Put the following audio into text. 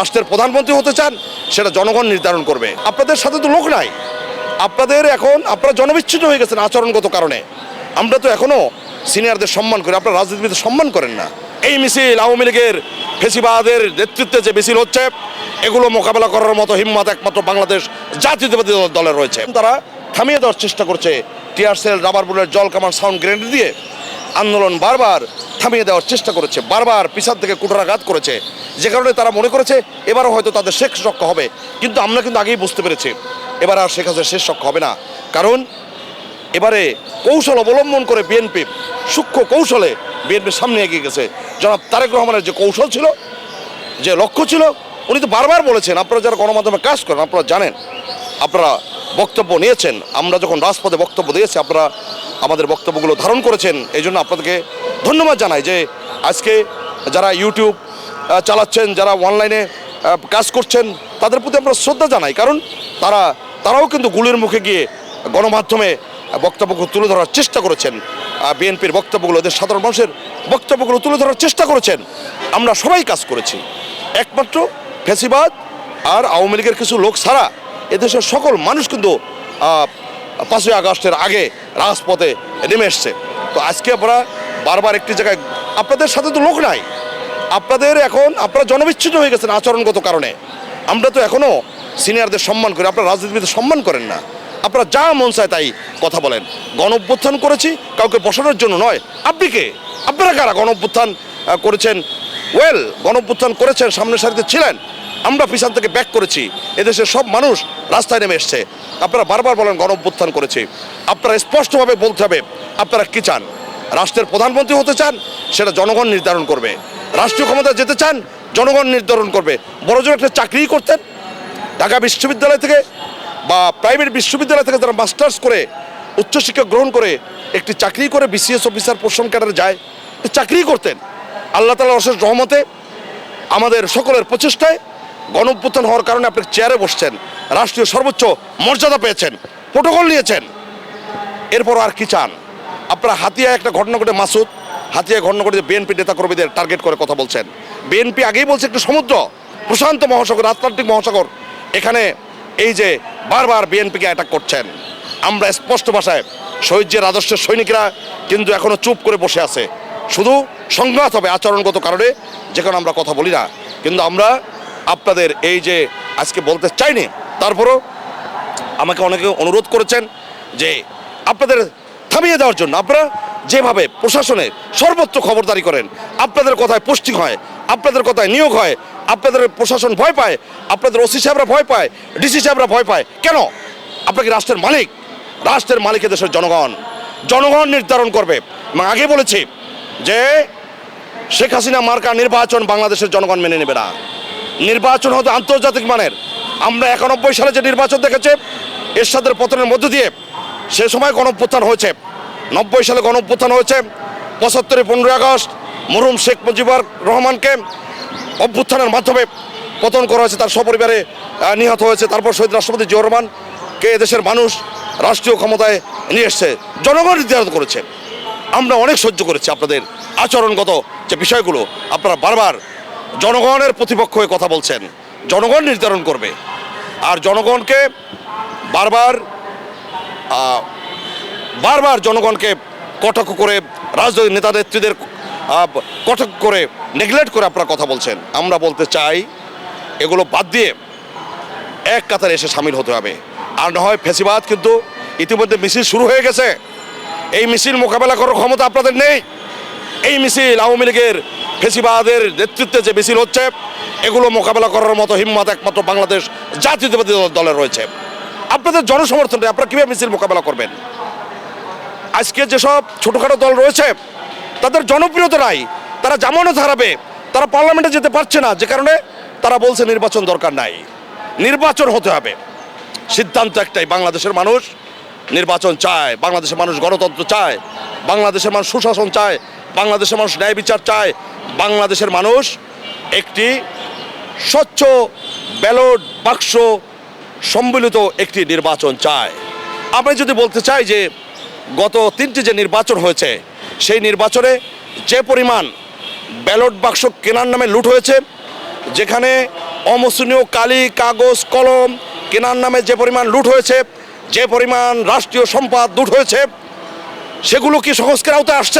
রাষ্ট্রের প্রধানমন্ত্রী হতে চান, সেটা জনগণ নির্ধারণ করবে। আপনাদের সাথে তো লোক নাই। আপনাদের এখন, আপনারা জনবিচ্ছিন্ন হয়ে গেছেন আচরণগত কারণে। আমরা তো এখনও সিনিয়রদের সম্মান করি, আপনারা রাজনীতিবিদদের সম্মান করেন না। এই মিছিল আওয়ামী লীগের ফেসিবাদের নেতৃত্বে যে মিছিল হচ্ছে, এগুলো মোকাবেলা করার মতো হিম্মত একমাত্র বাংলাদেশ জাতীয়তাবাদী দলের রয়েছে। তারা থামিয়ে দেওয়ার চেষ্টা করছে টিয়ার সেল রাবার বুলেট জল কামান সাউন্ড গ্রেনেড দিয়ে আন্দোলন বারবার থামিয়ে দেওয়ার চেষ্টা করেছে, বারবার পিছন থেকে কুটরাঘাত করেছে। যে কারণে তারা মনে করেছে, এবারও হয়তো তাদের শেষ রক্ষা হবে। কিন্তু আমরা কিন্তু আগেই বুঝতে পেরেছি, এবার আর শেখ হাসিনার শেষ রক্ষা হবে না। কারণ এবারে কৌশল অবলম্বন করে বিএনপি সূক্ষ্ম কৌশলে বিএনপির সামনে এগিয়ে গেছে। জনাব তারেক রহমানের যে কৌশল ছিল, যে লক্ষ্য ছিল, উনি তো বারবার বলেছেন, আপনারা যারা গণমাধ্যমে কাজ করেন, আপনারা জানেন, আপনারা বক্তব্য নিয়েছেন, আমরা যখন রাজপথে বক্তব্য দিয়েছি, আপনারা আমাদের বক্তব্যগুলো ধারণ করেছেন, এই জন্য আপনাদেরকে ধন্যবাদ জানাই যে আজকে যারা ইউটিউব চালাচ্ছেন, যারা অনলাইনে কাজ করছেন, তাদের প্রতি আমরা শ্রদ্ধা জানাই। কারণ তারা, তারাও কিন্তু গুলির মুখে গিয়ে গণমাধ্যমে বক্তব্যগুলো তুলে ধরার চেষ্টা করেছেন। বিএনপির বক্তব্যগুলো দেশ সাধারণ মানুষের বক্তব্যগুলো তুলে ধরার চেষ্টা করেছেন। আমরা সবাই কাজ করেছি। একমাত্র ফেসিবাদ আর আওয়ামী লীগের কিছু লোক ছাড়া এদেশের সকল মানুষ কিন্তু পাঁচই আগস্টের আগে রাজপথে নেমে এসছে। তো আজকে আমরা বারবার একটি জায়গায়, আপনাদের সাথে তো লোক নাই। আপনাদের এখন, আপনারা জনবিচ্ছিন্ন হয়ে গেছেন আচরণগত কারণে। আমরা তো এখনও সিনিয়রদের সম্মান করি, আপনারা রাজনীতিবিদদের সম্মান করেন না। আপনারা যা মন চায় তাই কথা বলেন। গণ করেছি, কাউকে বসানোর জন্য নয়। আপনি কে? আপনারা কারা গণ করেছেন? ওয়েল গণ করেছেন, সামনের সারিতে ছিলেন। আমরা পিছন থেকে ব্যাক করেছি। এদেশের সব মানুষ রাস্তায় নেমে এসছে। আপনারা বারবার বলেন গণ অভ্যুত্থান করেছি। আপনারা স্পষ্টভাবে বলতে হবে, আপনারা কী চান? রাষ্ট্রের প্রধানমন্ত্রী হতে চান, সেটা জনগণ নির্ধারণ করবে। রাষ্ট্রীয় ক্ষমতা যেতে চান, জনগণ নির্ধারণ করবে। বড় জোর একটা চাকরি করতেন। ঢাকা বিশ্ববিদ্যালয় থেকে বা প্রাইভেট বিশ্ববিদ্যালয় থেকে যারা মাস্টার্স করে, উচ্চশিক্ষা গ্রহণ করে, একটি চাকরি করে বিসিএস অফিসার পোষণ ক্যাডারে যায় চাকরি করতেন। আল্লাহ তালা অশেষ রহমতে আমাদের সকলের প্রচেষ্টায় গণঅভ্যুত্থান হওয়ার কারণে আপনি চেয়ারে বসছেন, রাষ্ট্রীয় সর্বোচ্চ মর্যাদা পেয়েছেন প্রোটোকল নিয়েছেন। এরপর আর কি চান? আপনারা হাতিয়ায় একটা ঘটনা ঘটে, মাসুদ, হাতিয়ায় ঘটনা ঘটে বিএনপি নেতাকর্মীদের টার্গেট করে কথা বলছেন। বিএনপি আগেই বলছে একটু সমুদ্র, প্রশান্ত মহাসাগর, আটলান্টিক মহাসাগর, এখানে এই যে বারবার বিএনপিকে অ্যাটাক করছেন। আমরা স্পষ্ট ভাষায় শহীদের আদর্শের সৈনিকরা কিন্তু এখনও চুপ করে বসে আছে। শুধু সংঘাত হবে আচরণগত কারণে যেখানে আমরা কথা বলি না। কিন্তু আমরা আপনাদের এই যে আজকে বলতে চাইনি, তারপরও আমাকে অনেকে অনুরোধ করেছেন যে আপনাদের থামিয়ে দেওয়ার জন্য। আপনারা যেভাবে প্রশাসনে সর্বোচ্চ খবরদারি করেন, আপনাদের কথায় পুষ্টি হয়, আপনাদের কথায় নিয়োগ হয়, আপনাদের প্রশাসন ভয় পায়, আপনাদের ওসি সাহেবরা ভয় পায়, ডিসি সাহেবরা ভয় পায়, কেন? আপনাকে রাষ্ট্রের মালিক? রাষ্ট্রের মালিক দেশের জনগণ। জনগণ নির্ধারণ করবে। এবং আগে বলেছি যে শেখ হাসিনা মার্কা নির্বাচন বাংলাদেশের জনগণ মেনে নেবে না। নির্বাচন হতো আন্তর্জাতিক মানের। আমরা একানব্বই সালে যে নির্বাচন দেখেছে, এরশাদের পতনের মধ্য দিয়ে সে সময় গণঅভ্যুত্থান হয়েছে। নব্বই সালে গণঅভ্যুত্থান হয়েছে, পঁচাত্তরে পনেরোই আগস্ট মরহুম শেখ মুজিবুর রহমানকে অভ্যুত্থানের মাধ্যমে পতন করা হয়েছে, তার সপরিবারে নিহত হয়েছে। তারপর শহীদ রাষ্ট্রপতি জিয়া রহমানকে এদেশের মানুষ রাষ্ট্রীয় ক্ষমতায় নিয়ে এসছে, জনগণ নির্ধারণ করেছে। আমরা অনেক সহ্য করেছি আপনাদের আচরণগত যে বিষয়গুলো, আপনারা বারবার জনগণের প্রতিপক্ষ হয়ে কথা বলছেন। জনগণ নির্ধারণ করবে। আর জনগণকে বারবার বারবার জনগণকে কটাক্ষ করে রাজনৈতিক নেতা নেত্রীদের আহ, কটাক্ষ করে নেগলেক্ট করে আপনারা কথা বলছেন। আমরা বলতে চাই এগুলো বাদ দিয়ে এক কাতারে এসে সামিল হতে হবে। আর না হয় ফেসিবাদ কিন্তু ইতিমধ্যে মিছিল শুরু হয়ে গেছে। এই মিছিল মোকাবেলা করার ক্ষমতা আপনাদের নেই। এই মিছিল আওয়ামী লীগের ফেসিবাদের নেতৃত্বে যে মিছিল হচ্ছে এগুলো মোকাবেলা করার মতো হিম্মত একমাত্র বাংলাদেশ জাতীয়তাবাদী দলের রয়েছে। আপনাদের জনসমর্থন নেই, আপনারা কীভাবে মিছিল মোকাবেলা করবেন? আজকে যেসব ছোটোখাটো দল রয়েছে তাদের জনপ্রিয়তা নাই। তারা জামানত হারাবে তারা পার্লামেন্টে যেতে পারছে না যে কারণে তারা বলছে নির্বাচন দরকার নাই। নির্বাচন হতে হবে। সিদ্ধান্ত একটাই বাংলাদেশের মানুষ নির্বাচন চায় বাংলাদেশের মানুষ গণতন্ত্র চায় বাংলাদেশের মানুষ সুশাসন চায় বাংলাদেশের মানুষ ন্যায় বিচার চায়, বাংলাদেশের মানুষ একটি স্বচ্ছ ব্যালট বাক্স সম্মিলিত একটি নির্বাচন চায়। আমি যদি বলতে চাই যে গত তিনটি যে নির্বাচন হয়েছে, সেই নির্বাচনে যে পরিমাণ ব্যালট বাক্স কেনার নামে লুট হয়েছে, যেখানে অমসনীয় কালি, কাগজ, কলম কেনার নামে যে পরিমাণ লুট হয়েছে, যে পরিমাণ রাষ্ট্রীয় সম্পদ লুট হয়েছে, সেগুলো কি সংস্কার আওতায় আসছে?